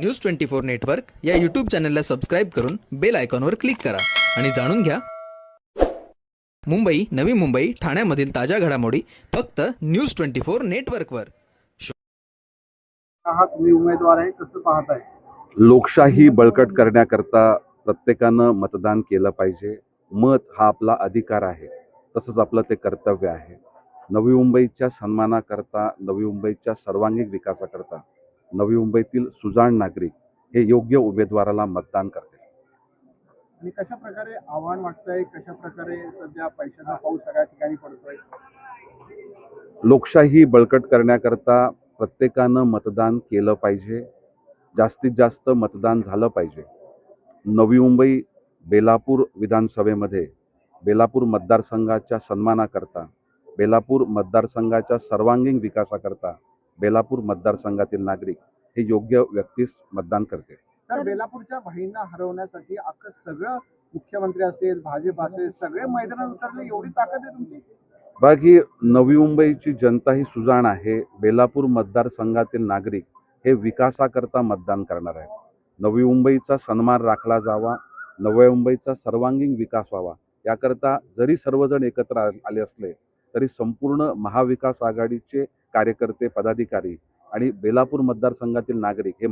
News twenty four network या YouTube चॅनलला subscribe करून बेल आयकॉनवर क्लिक करा. आणि जाणून घ्या. मुंबई नवी मुंबई ठाण्यामधील ताज्या घडामोडी फक्त न्यूज ट्वेंटी फोर नेटवर्कवर तुम्ही उमेदवार आहे कसं पाहताय? लोकशाही बळकट करण्याकरता प्रत्येकानं मतदान केलं पाहिजे. मत हा आपला अधिकार आहे. तसंच आपलं ते कर्तव्य आहे. नवी मुंबईच्या सन्मानाकरता नवी मुंबईच्या सर्वांगीण विकासाकरता नवी मुंबईतील सुजाण नागरिक हे योग्य उमेदवाराला मतदान करते आणि कशा प्रकारे आव्हान वाटतंय कशा प्रकारे सध्या पैशाचा पाऊस सगळ्या ठिकाणी पडतोय? लोकशाही बळकट करण्याकरता प्रत्येकानं मतदान केलं पाहिजे जास्तीत जास्त मतदान झालं पाहिजे. नवी मुंबई बेलापूर विधानसभेमध्ये बेलापूर मतदारसंघाच्या सन्मानाकरता बेलापूर मतदारसंघाच्या सर्वांगीण विकासाकरता बेलापूर मतदारसंघातील नागरिक हे योग्य व्यक्तीस मतदान करते. तर बेलापूरच्या बहिणींना हरवण्यासाठी अख्खं सगळं मुख्यमंत्री असेल भाजप असेल सगळे मैदानात उतरले एवढी ताकद आहे तुमची? बाकी नवी मुंबईची जनता ही सुजाण आहे. बेलापूर मतदारसंघातील नागरिक हे विकासाकरता मतदान करणार आहेत. नवी मुंबईचा सन्मान राखला जावा नव्या मुंबईचा सर्वांगीण विकास व्हावा याकरता जरी सर्वजण एकत्र आले असले तरी संपूर्ण महाविकास आघाडीचे कार्यकर्ते पदाधिकारी आणि बेलापूर मतदारसंघातील नागरिक हे